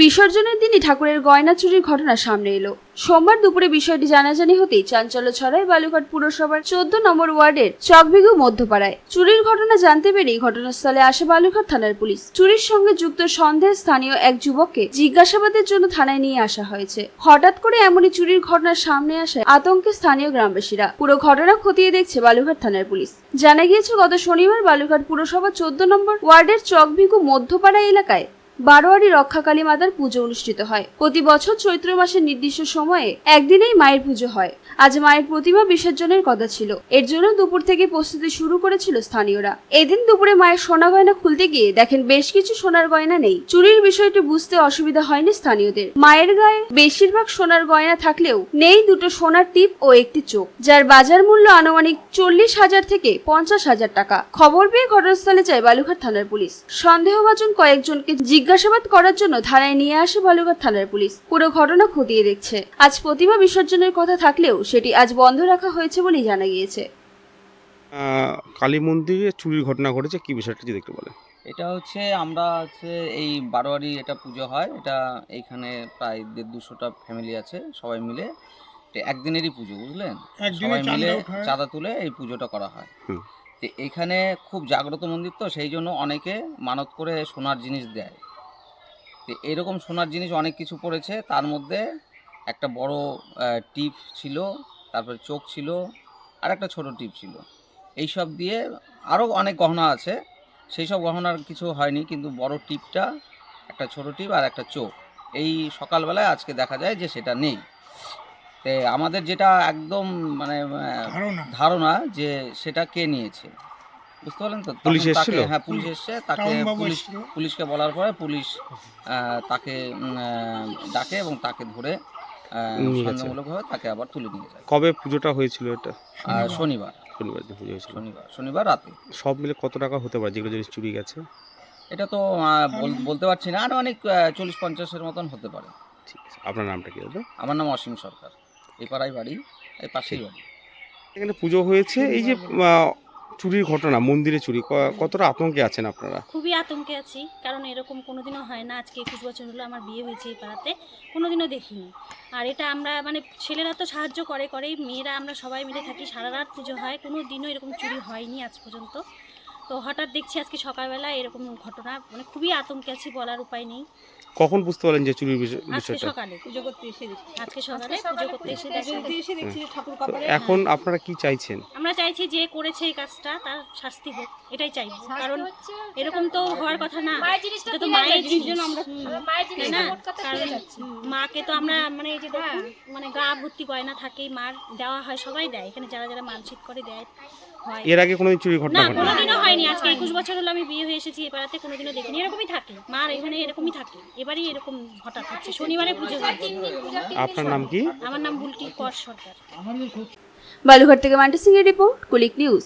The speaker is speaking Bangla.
বিসর্জনের দিনই ঠাকুরের গয়না চুরির ঘটনা সামনে এলো। সোমবার দুপুরে বিষয়টি জানাজানি হতেই চাঞ্চল্য ছড়ায় বালুঘাট পুরসভার চোদ্দ নম্বর ওয়ার্ডের চকবিঘু মধ্যপাড়ায়। চুরির ঘটনা জানতে পেরেই ঘটনাস্থলে আসে বালুঘাট থানার পুলিশ। চুরির সঙ্গে যুক্ত সন্দেহে স্থানীয় এক যুবককে জিজ্ঞাসাবাদের জন্য থানায় নিয়ে আসা হয়েছে। হঠাৎ করে এমনই চুরির ঘটনা সামনে আসায় আতঙ্কে স্থানীয় গ্রামবাসীরা পুরো ঘটনা খতিয়ে দেখছে বালুঘাট থানার পুলিশ। জানা গিয়েছে, গত শনিবার বালুঘাট পুরসভা চোদ্দ নম্বর ওয়ার্ডের চকভিগু মধ্যপাড়া এলাকায় বারোয়ারি রক্ষাকালী মাতার পুজো অনুষ্ঠিত হয়। প্রতি বছর চৈত্র মাসের নির্দিষ্ট সময়ে একদিনেই মায়ের পুজো হয়। আজ মায়ের প্রতিমা বিসর্জনের কথা ছিল। এর জন্য দুপুর থেকে প্রস্তুতি শুরু করেছিল স্থানীয়রা। এদিন দুপুরে মায়ের সোনা গয়না খুলতে গিয়ে দেখেন বেশ কিছু সোনার গয়না নেই। চুরির বিষয়টি বুঝতে অসুবিধা হয়নি স্থানীয়দের। মায়ের গায়ে বেশিরভাগ সোনার গয়না থাকলেও নেই দুটো সোনার টিপ ও একটি চোখ, যার বাজার মূল্য আনুমানিক চল্লিশ হাজার থেকে পঞ্চাশ হাজার টাকা। খবর পেয়ে ঘটনাস্থলে যায় বালুঘাট থানার পুলিশ। সন্দেহভাজন কয়েকজনকে জিজ্ঞাসাবাদ করার জন্য থানায় নিয়ে আসে বালুঘাট থানার পুলিশ। পুরো ঘটনা খতিয়ে দেখছে। আজ প্রতিমা বিসর্জনের কথা থাকলেও সেটি আজ বন্ধ রাখা হয়েছে বলেই জানা গিয়েছে। আহ, কালী মন্দিরে চুরির ঘটনা ঘটেছে কি বিষয়টা যদি একটু বলেন। এটা হচ্ছে আমরা হচ্ছে এই বারোয়ারি এটা পুজো হয় এটা এইখানে প্রায় দেড় দুশোটা ফ্যামিলি আছে সবাই মিলে। একদিনেরই পুজো বুঝলেন? সবাই মিলে চাঁদা তুলে এই পুজোটা করা হয়। তো এখানে খুব জাগ্রত মন্দির তো সেই জন্য অনেকে মানত করে সোনার জিনিস দেয়। তো এরকম সোনার জিনিস অনেক কিছু পড়েছে। তার মধ্যে একটা বড় টিপ ছিল তারপরে চোখ ছিল আর একটা ছোট টিপ ছিল। এই সব দিয়ে আরও অনেক গহনা আছে। সেই সব গহনার কিছু হয়নি কিন্তু বড় টিপটা একটা ছোট টিপ আর একটা চোখ। এই সকালবেলায় আজকে দেখা যায় যে সেটা নেই। তে আমাদের যেটা একদম মানে ধারণা যে সেটা কে নিয়েছে? বুঝতে পারলেন তো? পুলিশ এসেছিল? হ্যাঁ পুলিশ এসছে তাকে পুলিশ পুলিশকে বলার পরে পুলিশ তাকে ডাকে এবং তাকে ধরে। সন্দেহমূলকভাবে তাকে আবার তুলে নিয়ে যায়। কবে পুজোটা হয়েছিল এটা? শনিবার। শনিবার পুজো হয়েছিল। শনিবার শনিবার রাতে। সব মিলে কত টাকা হতে পারে? যেগুলো জিনিস চুরি গেছে? এটা তো বলতে পারছি না। আর অনেক চল্লিশ পঞ্চাশের মতন হতে পারে। ঠিক আছে। আপনার নামটা কি দাদা? আমার নাম অসীম সরকার। এই পাড়ায় বাড়ি এই পাশেই বাড়ি। এখানে পুজো হয়েছে। এই যে চুরির ঘটনা, মন্দিরে চুরি কতটা আতঙ্কে আছেন আপনারা? খুবই আতঙ্কে আছি, কারণ এরকম কোনোদিনও হয় না। আজকে একুশ বছর হলো আমার বিয়ে হয়েছে এই পাড়াতে, কোনোদিনও দেখিনি। আর এটা আমরা মানে ছেলেরা তো সাহায্য করে, করেই। মেয়েরা, আমরা সবাই মিলে থাকি, সারা রাত পুজো হয়, কোনো দিনও এরকম চুরি হয়নি আজ পর্যন্ত। তো হঠাৎ দেখছি আজকে সকালবেলা এরকম ঘটনা মানে খুবই আতঙ্কে আছি বলার উপায় নেই। কখন বুঝতে পারলেন যে চুরির বিষয়- আজকে বিষয়টা? সকালে। পুজো করতে এসে দেখি আজকে সকালে পুজো করতে এসে দেখি ঠাকুর তো এখন আপনারা কি চাইছেন? আমরা চাইছি যে করেছে এই কাজটা তার শাস্তি হোক এটাই চাইব। কারণ এরকম তো হওয়ার কথা না। মায়ের এটা তো মায়ের জিনিস। হুম। তাই না? কারণ মাকে তো আমরা মানে এই যে দেখুন মানে গা ভর্তি গয়না থাকে মার দেওয়া হয় সবাই দেয়। এখানে যারা যারা মানসিক করে দেয় হয়। এর আগে কোনোদিন চুরির ঘটনা না ঘটে কোনোদিনও হয়নি আজকে একুশ বছর হলো আমি বিয়ে হয়ে এসেছি এবারাতে কোনোদিনও দেখিনি এরকমই থাকে। মার এখানে এরকমই থাকে এবারই এরকম হঠাৎ হচ্ছে শনিবারে পুজো হচ্ছে আপনার নাম কি? আমার নাম বুলটি কর সরকার। বালুঘাট থেকে মান্টি সিং এর রিপোর্ট কুলিক নিউজ।